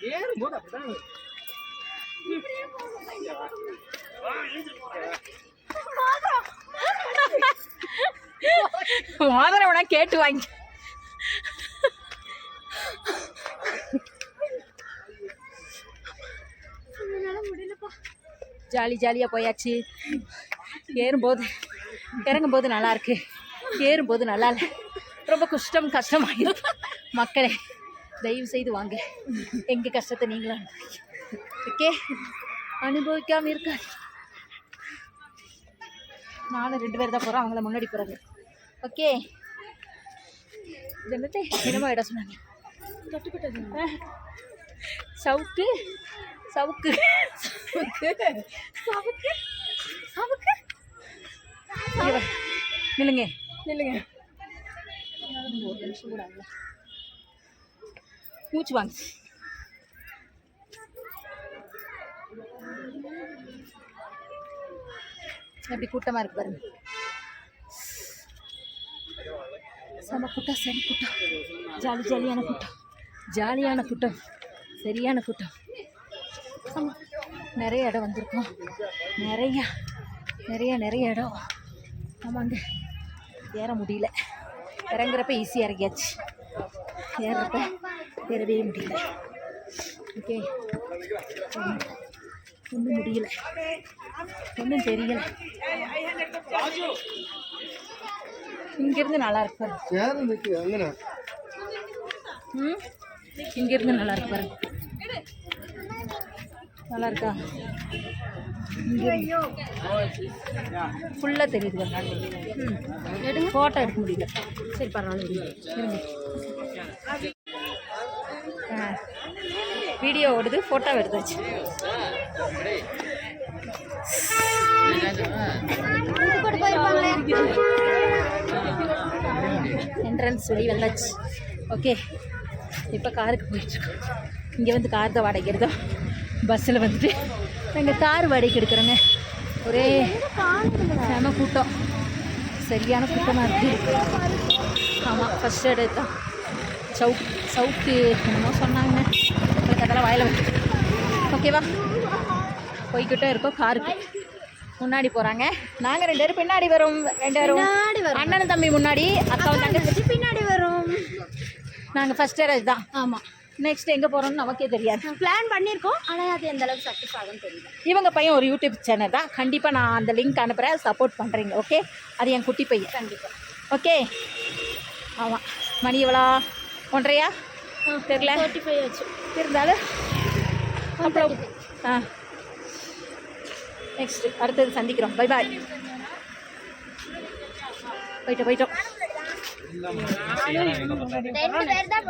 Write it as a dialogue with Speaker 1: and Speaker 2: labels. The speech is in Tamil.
Speaker 1: ஏறும்போது அப்படிதான்
Speaker 2: மோதிரம் வேணா கேட்டு வாங்கி. ஜாலி ஜாலியாக போயாச்சு. ஏறும்போது இறங்கும்போது நல்லா இருக்கு. ஏறும்போது நல்லா இல்லை. ரொம்ப கஷ்டம் கஷ்டமாயிருக்கு. மக்களே. தயவு செய்து வாங்க. எங்கள் கஷ்டத்தை நீங்களும் ஓகே அனுபவிக்காமல் இருக்காது. நானும் ரெண்டு பேர் தான் போகிறோம் அவங்கள முன்னாடி போகிறாங்க ஓகே இது என்னது? என்னமோ இடம் சொன்னாங்க. ஆ. சவுக்கு? சவுக்கு. சவுக்கு. சவுக்கு. சவுக்கு. நில்லுங்க. நில்லுங்க. ஒரு நிமிஷம் கூட ஆகல. மூச்சு வாங்க. எப்படி கூட்டமாக இருக்கு பாருங்க. செம கூட்டம் சரி கூட்டம். ஜாலி ஜாலியான கூட்டம். ஜாலியான கூட்டம். சரியான கூட்டம். நிறைய இடம் வந்திருக்கோம். நிறையா நிறைய நிறைய இடம். ஆமாங்க. ஏற முடியல. இறங்குறப்ப ஈஸியாக இறங்கியாச்சு. ஏறுறப்ப ஏறவே முடியல. ஓகே. ஒன்றும் முடியல. ஒன்றும் தெரியல. இங்கிருந்து நல்லா இருக்கு பாருங்க. ம்? இங்கிருந்து நல்லா இருக்கு பாருங்க. நல்லா இருக்கா? ஃபுல்லாக தெரியுது பாருங்க. ம். எடுங்க. ஃபோட்டோ எடுக்க முடியல. சரி பரவாயில்ல இருங்க. வீடியோ ஓடுது ஃபோட்டோ எடுத்தாச்சு என்ட்ரன்ஸ் சொல்லி வந்தாச்சு. ஓகே இப்போ காருக்கு போயிட்டுருக்கோம் இங்கே வந்து கார் தான் வாடகை எடுத்தோம். பஸ்ஸில் வந்துட்டு. நாங்கள் கார் வாடகைக்கு எடுக்கிறோங்க. ஒரே செம கூட்டம். சரியான கூட்டமாக இருக்குது ஆமாம் ஃபஸ்ட் எடுத்தோம் சவுக் சவுக்கு என்னமோ சொன்னாங்க உங்களுக்கு அதெல்லாம் வாயில ஓகேவா போய்கிட்டே இருக்கோம் காருக்கு முன்னாடி போகிறாங்க நாங்கள் ரெண்டு பேரும் பின்னாடி வரோம் ரெண்டு பேரும் அண்ணன் தம்பி முன்னாடி அக்கா தங்கச்சி
Speaker 3: பின்னாடி வரும்
Speaker 2: நாங்கள் ஃபஸ்ட் இயர் தான்
Speaker 3: ஆமாம்
Speaker 2: நெக்ஸ்ட் எங்கே போகிறோம்னு நமக்கே தெரியாது.
Speaker 3: பிளான் பண்ணியிருக்கோம் ஆனால் அது எந்த அளவுக்கு சக்ஸஸ் ஆகும்னு தெரியல.
Speaker 2: இவங்க பையன் ஒரு யூடியூப் சேனல் தான். கண்டிப்பாக நான் அந்த லிங்க் அனுப்புகிறேன் சப்போர்ட் பண்ணுறீங்க ஓகே அது என் குட்டி பையன்.
Speaker 3: கண்டிப்பாக
Speaker 2: ஓகே ஆமாம் மணி எவ்வளோ? ஒன்றையா?
Speaker 3: ஆச்சு.
Speaker 2: இருந்தாலும் அப்புறம் ஆ. நெக்ஸ்ட் அடுத்தது சந்திக்கிறோம். பை பாய் போயிட்டோம் போயிட்டோம்.
Speaker 3: ரெண்டு பேர் தான்